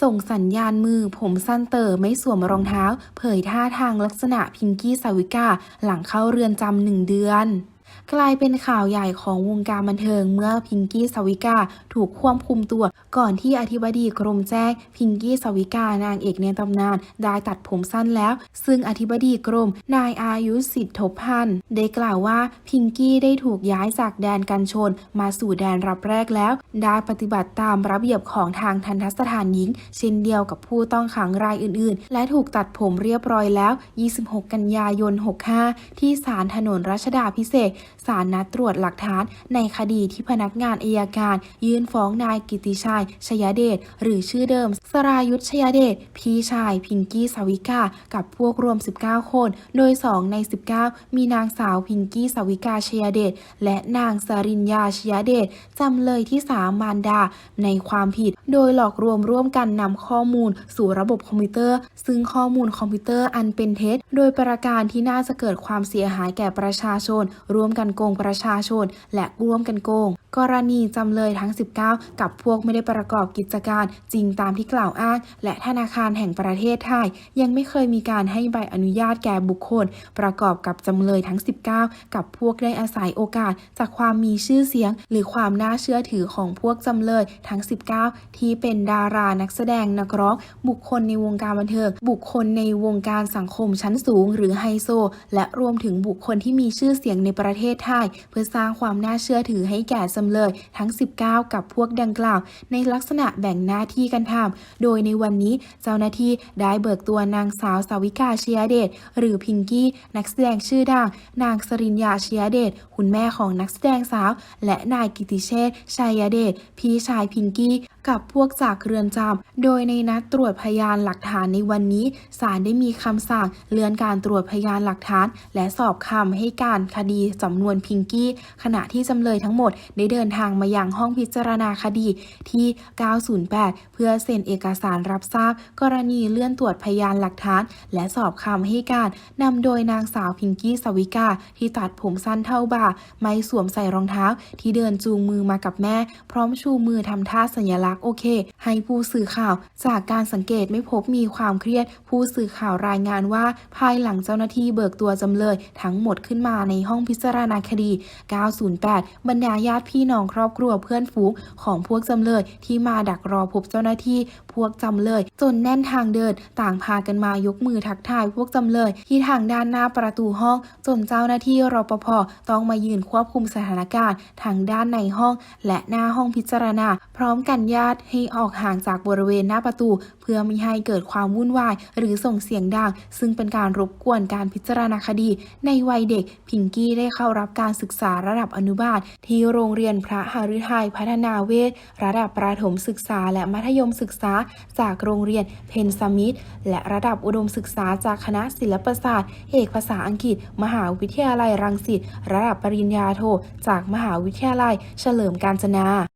ส่งสัญญาณมือผมสั้นเต๋อไม่สวมรองเท้า เผยท่าทางลักษณะพิงกี้สาวิกาหลังเข้าเรือนจำหนึ่งเดือน กลายเป็นข่าวใหญ่ของวงการบันเทิงเมื่อพิงกี้สวิกาถูกควบคุมตัว ก่อนที่อธิบดีกรมแจ้งพิงกี้สวิกานางเอกในตำนานได้ตัดผมสั้นแล้ว ซึ่งอธิบดีกรมนายอายุสิทธิทบพันธ์ได้กล่าวว่าพิงกี้ได้ถูกย้ายจากแดนกันชน มาสู่แดนรับแรกแล้วได้ปฏิบัติตามระเบียบของทางทันทสถานหญิง เช่นเดียวกับผู้ต้องขังรายอื่น ๆ และถูกตัดผมเรียบร้อยแล้ว 26 กันยายน 65 ที่ศาลถนนรัชดาพิเศษศาลนัดตรวจหลักฐานในคดีที่พนักงานอายการ ยื่นฟ้องนายกิติชัย ชยเดช หรือชื่อเดิม สรายุทธชยเดช พี่ชาย พิงกี้สวิกา กับพวกรวม 19 คน โดย 2 ใน 19 มีนางสาวพิงกี้สวิกาชยเดช และนางสริญญาชยเดช จำเลยที่ 3 มารดา ในความผิด โดยหลอกลวงร่วมกันนำข้อมูล สู่ระบบคอมพิวเตอร์ ซึ่งข้อมูลคอมพิวเตอร์อันเป็นเท็จ โดยประการที่น่าจะเกิดความเสียหายแก่ประชาชนรววมกันโกงประชาชน และร่วมกันโกง กรณีจำเลยทั้ง 19 กับพวกไม่ได้ประกอบกิจการ จริงตามที่กล่าวอ้าง และธนาคารแห่งประเทศไทย ยังไม่เคยมีการให้ใบอนุญาตแก่บุคคล ประกอบกับจำเลยทั้ง 19 กับพวกได้อาศัยโอกาส จากความมีชื่อเสียง หรือความน่าเชื่อถือของพวกจำเลยทั้ง 19 ที่เป็นดารานักแสดงนักร้อง บุคคลในวงการบันเทิงบุคคลในวงการสังคมชั้นสูง หรือไฮโซ และรวมถึงบุคคลที่มีชื่อเสียงในประเทศไทย เพื่อสร้างความน่าเชื่อถือให้แก่จำเลยทั้ง 19 กับพวกดังกล่าว ในลักษณะแบ่งหน้าที่กันทำโดยในวันนี้เจ้าหน้าที่ได้เบิกตัวนางสาวสาวิกาเชียเดชหรือพิงกี้ นักแสดงชื่อดังนางสริญญาเชียเดชคุณแม่ของนักแสดงสาว และนายกิติเชษชัยเดชพี่ชายพิงกี้กับพวกจากเรือนจำ โดยในนัดตรวจพยานหลักฐานในวันนี้ ศาลได้มีคำสั่งเลื่อนการตรวจพยานหลักฐาน และสอบคำให้การคดีสำนวนพิงกี้ ขณะที่จำเลยทั้งหมดได้เดินทางมายังห้องพิจารณาคดีที่ 908 เพื่อเซ็นเอกสารรับทราบ กรณีเลื่อนตรวจพยานหลักฐาน และสอบคำให้การนำโดยนางสาวพิงกี้สวิกาที่ตัดผมสั้นเท่าบ่า ไม่สวมใส่รองเท้า ที่เดินจูงมือมากับแม่ พร้อมชูมือทำท่าสัญลักษณ์โอเค ให้ผู้สื่อข่าว จากการสังเกตไม่พบมีความเครียด ผู้สื่อข่าวรายงานว่า ภายหลังเจ้าหน้าที่เบิกตัวจำเลย ทั้งหมดขึ้นมาในห้องพิจารณาคดี 908 บรรดาญาติพี่น้องครอบครัวเพื่อนฝูงของพวกจำเลยที่มาดักรอพบเจ้าหน้าที่ พวกจำเลย จนแน่นทางเดิน ต่างพากันมายกมือทักทายพวกจำเลย ที่ทางด้านหน้าประตูห้อง จนเจ้าหน้าที่รปภต้องมายืนควบคุมสถานการณ์ทางด้านในห้อง และหน้าห้องพิจารณา พร้อมกันญาติให้ออกห่างจากบริเวณหน้าประตูเพื่อไม่ให้เกิดความวุ่นวาย หรือส่งเสียงดัง ซึ่งเป็นการรบกวนการพิจารณาคดี ในวัยเด็ก พิงกี้ได้เข้ารับการศึกษาระดับอนุบาล ที่โรงเรียนพระหฤทัยพัฒนาเวทระดับประถมศึกษาและมัธยมศึกษา จากโรงเรียนเพนซามิดและระดับอุดมศึกษาจากคณะศิลปศาสตร์ เอกภาษาอังกฤษ มหาวิทยาลัยรังสิตระดับปริญญาโทจากมหาวิทยาลัย เฉลิมกาญจนา